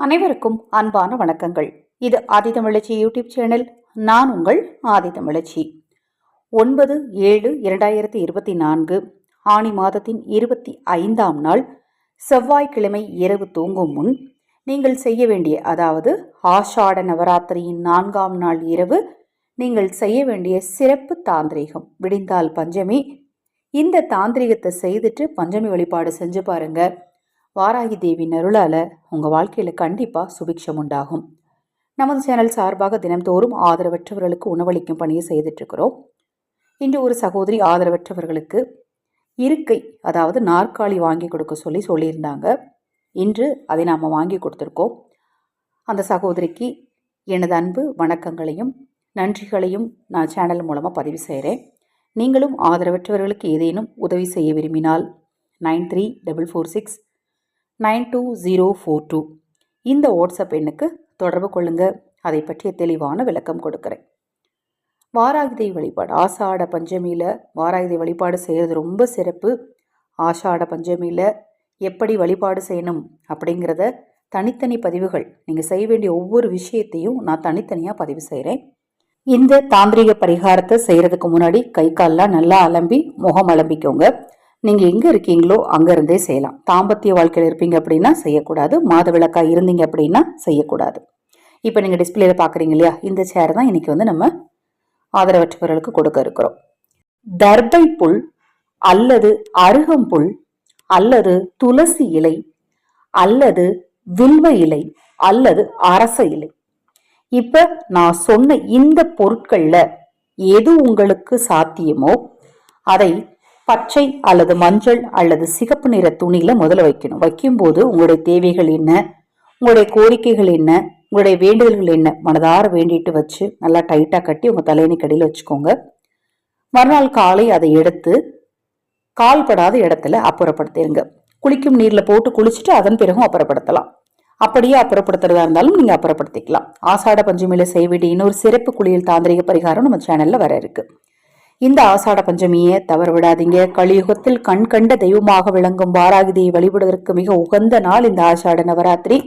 அனைவருக்கும் அன்பான வணக்கங்கள். இது ஆதிதமிழச்சி யூடியூப் சேனல் நான் உங்கள் ஆதிதமிழச்சி ஒன்பது ஏழு இரண்டாயிரத்தி இருபத்தி நான்கு ஆணி மாதத்தின் இருபத்தி ஐந்தாம் நாள் செவ்வாய்க்கிழமை இரவு தூங்கும் முன் நீங்கள் செய்ய வேண்டிய அதாவது ஆஷாட நவராத்திரியின் நான்காம் நாள் இரவு நீங்கள் செய்ய வேண்டிய சிறப்பு தாந்திரீகம் விடிந்தால் பஞ்சமி. இந்த தாந்திரிகத்தை செய்துட்டு பஞ்சமி வழிபாடு செஞ்சு பாருங்கள் வாராகி தேவி அருளால உங்கள் வாழ்க்கையில் கண்டிப்பாக சுபிக்ஷம் உண்டாகும். நமது சேனல் சார்பாக தினம்தோறும் ஆதரவற்றவர்களுக்கு உணவளிக்கும் பணியை செய்துட்ருக்கிறோம் இன்று ஒரு சகோதரி ஆதரவற்றவர்களுக்கு இருக்கை அதாவது நாற்காலி வாங்கி கொடுக்க சொல்லி சொல்லியிருந்தாங்க. இன்று அதை நாம் வாங்கி கொடுத்துருக்கோம். அந்த சகோதரிக்கு எனது அன்பு வணக்கங்களையும் நன்றிகளையும் நான் சேனல் மூலமாக பதிவு செய்கிறேன் நீங்களும் ஆதரவற்றவர்களுக்கு ஏதேனும் உதவி செய்ய விரும்பினால் nine three double four six nine two zero four two. இந்த வாட்ஸ்அப் எண்ணுக்கு தொடர்பு கொள்ளுங்கள் அதை பற்றிய தெளிவான விளக்கம் கொடுக்குறேன். வாராகிதை வழிபாடு. ஆஷாட பஞ்சமியில் வாராகிதை வழிபாடு செய்கிறது ரொம்ப சிறப்பு. ஆஷாட பஞ்சமியில் எப்படி வழிபாடு செய்யணும் அப்படிங்கிறத தனித்தனி பதிவுகள். நீங்கள் செய்ய வேண்டிய ஒவ்வொரு விஷயத்தையும் நான் தனித்தனியாக பதிவு செய்கிறேன் இந்த தாந்திரிக பரிகாரத்தை செய்கிறதுக்கு முன்னாடி கை கால்லாம் நல்லா அலம்பி முகம் அலம்பிக்கோங்க. நீங்கள் எங்கே இருக்கீங்களோ அங்கேருந்தே செய்யலாம். தாம்பத்திய வாழ்க்கையில் இருப்பீங்க அப்படின்னா செய்யக்கூடாது. மாத விளக்கா இருந்தீங்க அப்படின்னா செய்யக்கூடாது. இப்போ நீங்கள் டிஸ்பிளேல பார்க்குறீங்க இல்லையா? இந்த சேர் தான் இன்னைக்கு வந்து நம்ம ஆதரவற்றவர்களுக்கு கொடுக்க இருக்கிறோம். தர்பை புல் அல்லது அருகம்புல் அல்லது துளசி இலை அல்லது வில்வ இலை அல்லது அரச இலை. இப்ப நான் சொன்ன இந்த பொருட்கள்ல எது உங்களுக்கு சாத்தியமோ அதை பச்சை அல்லது மஞ்சள் அல்லது சிகப்பு நிற துணியில முதல்ல வைக்கணும். வைக்கும்போது உங்களுடைய தேவைகள் என்ன? உங்களுடைய கோரிக்கைகள் என்ன? உங்களுடைய வேண்டுதல்கள் என்ன? மனதார வேண்டிட்டு வச்சு நல்லா டைட்டாக கட்டி உங்கள் தலையணி கடையில் வச்சுக்கோங்க. மறுநாள் காலை அதை எடுத்து கால்படாத இடத்துல அப்புறப்படுத்திடுங்க குளிக்கும் நீரில் போட்டு குளிச்சுட்டு அதன் பிறகும் அப்புறப்படுத்தலாம். அப்படியே அப்புறப்படுத்துறதா இருந்தாலும் நீங்கள் அப்புறப்படுத்திக்கலாம். ஆசாட பஞ்சமியில செய்ய இன்னொரு சிறப்பு குளியல் தாந்திரிக பரிகாரம் நம்ம சேனலில் வர இருக்கு. இந்த ஆசாட பஞ்சமியை தவற விடாதீங்க. கலியுகத்தில் கண் கண்ட தெய்வமாக விளங்கும் வாராகிதியை வழிபடுவதற்கு மிக உகந்த நாள் இந்த ஆஷாட நவராத்திரி.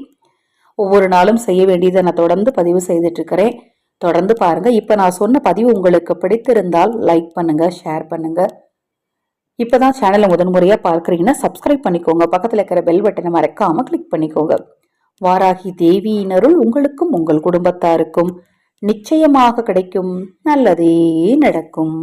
ஒவ்வொரு நாளும் செய்ய வேண்டியதை நான் தொடர்ந்து பதிவு செய்துட்டு இருக்கிறேன் தொடர்ந்து பாருங்க. இப்போ நான் சொன்ன பதிவு உங்களுக்கு பிடித்திருந்தால் லைக் பண்ணுங்க ஷேர் பண்ணுங்க. இப்போதான் சேனலை முதன்முறையாக பார்க்குறீங்கன்னா சப்ஸ்கிரைப் பண்ணிக்கோங்க. பக்கத்தில் இருக்கிற பெல் பட்டனை மறக்காம கிளிக் பண்ணிக்கோங்க. வாராகி தேவியினருள் உங்களுக்கும் உங்கள் குடும்பத்தாருக்கும் நிச்சயமாக கிடைக்கும். நல்லதே நடக்கும்.